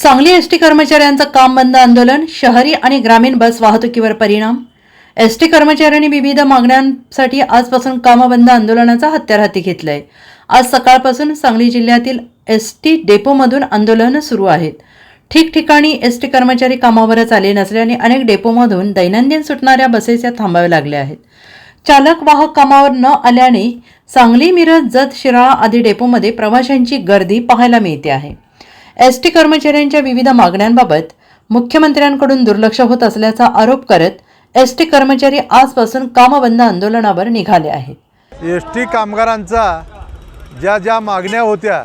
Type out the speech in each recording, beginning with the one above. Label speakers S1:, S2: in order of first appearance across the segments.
S1: Sangli ST कर्मचाऱ्यांचं काम बंद आंदोलन शहरी आणि ग्रामीण बस वाहतुकीवर परिणाम. एसटी कर्मचाऱ्यांनी विविध मागण्यांसाठी आजपासून कामबंद आंदोलनाचा हत्यार हाती घेतलंय. आज सकाळपासून सांगली जिल्ह्यातील एस टी डेपोमधून आंदोलनं सुरू आहेत. ठिकठिकाणी एस टी कर्मचारी कामावरच आले नसल्याने अनेक डेपोमधून दैनंदिन सुटणाऱ्या बसेस या थांबाव्या लागल्या आहेत. चालक वाहक कामावर न आल्याने सांगली मिरज जत शिराळा आदी डेपोमध्ये प्रवाशांची गर्दी पाहायला मिळते आहे. एस टी कर्मचाऱ्यांच्या विविध मागण्यांबाबत मुख्यमंत्र्यांकडून दुर्लक्ष होत असल्याचा आरोप करत एस टी कर्मचारी आजपासून कामबंद आंदोलनावर निघाले आहेत.
S2: एस टी कामगारांचा ज्या ज्या मागण्या होत्या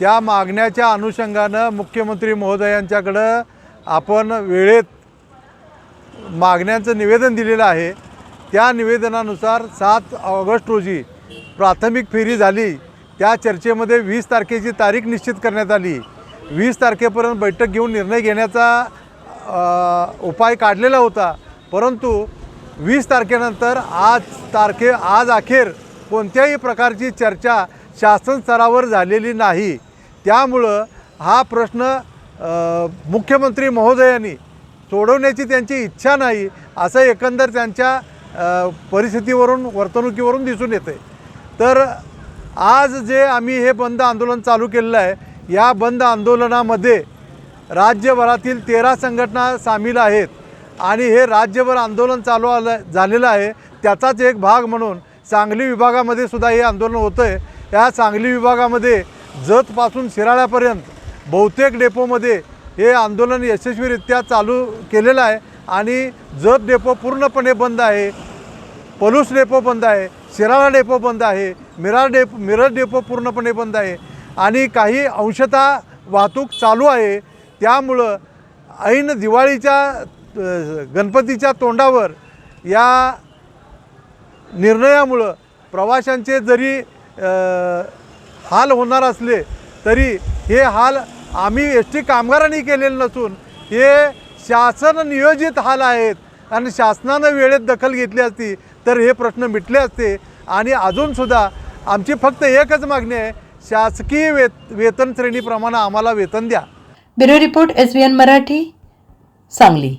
S2: त्या मागण्याच्या अनुषंगानं मुख्यमंत्री महोदयांच्याकडं आपण वेळेत मागण्यांचं निवेदन दिलेलं आहे. त्या निवेदनानुसार सात ऑगस्ट रोजी प्राथमिक फेरी झाली. त्या चर्चेमध्ये वीस तारखेची तारीख निश्चित करण्यात आली. वीस तारखेपर्यंत बैठक घेऊन निर्णय घेण्याचा उपाय काढलेला होता. परंतु वीस तारखेनंतर आज तारखे आज अखेर कोणत्याही प्रकारची चर्चा शासन स्तरावर झालेली नाही. त्यामुळं हा प्रश्न मुख्यमंत्री महोदयांनी सोडवण्याची त्यांची इच्छा नाही असं एकंदर त्यांच्या परिस्थितीवरून वर्तणुकीवरून दिसून येते तर आज जे आम्ही हे बंद आंदोलन चालू केलेलं आहे या बंद आंदोलनामध्ये राज्यभरातील तेरा संघटना सामील आहेत आणि हे राज्यभर आंदोलन चालू आलं झालेलं आहे. त्याचाच एक भाग म्हणून सांगली विभागामध्ये सुद्धा हे आंदोलन होतं आहे या सांगली विभागामध्ये जतपासून शिराळ्यापर्यंत बहुतेक डेपोमध्ये हे आंदोलन यशस्वीरित्या चालू केलेलं आहे आणि जत डेपो पूर्णपणे बंद आहे. पलूस डेपो बंद आहे. शिराळा डेपो बंद आहे. मिरार डेपो मिरज डेपो पूर्णपणे बंद आहे. आणि काही अंशतः वाहतूक चालू आहे. त्यामुळं ऐन दिवाळीच्या गणपतीच्या तोंडावर या निर्णयामुळं प्रवाशांचे जरी हाल होणार असले तरी हे हाल आम्ही एस टी कामगारांनी केलेले नसून हे शासन नियोजित हाल आहेत आणि शासनानं वेळेत दखल घेतली असती तर हे प्रश्न मिटले असते. आणि अजूनसुद्धा आमची फक्त एकच मागणी आहे शासकीय वेत वेतन श्रेणीप्रमाणे आम्हाला वेतन द्या.
S1: Bureau report S Marathi Sangli.